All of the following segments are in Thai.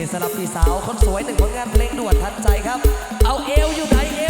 สียสลับพี่สาวคนสวยหนึ่งผลงานเพลงด่วนทันใจครับ เอาเอวอยู่ไหนเอว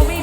me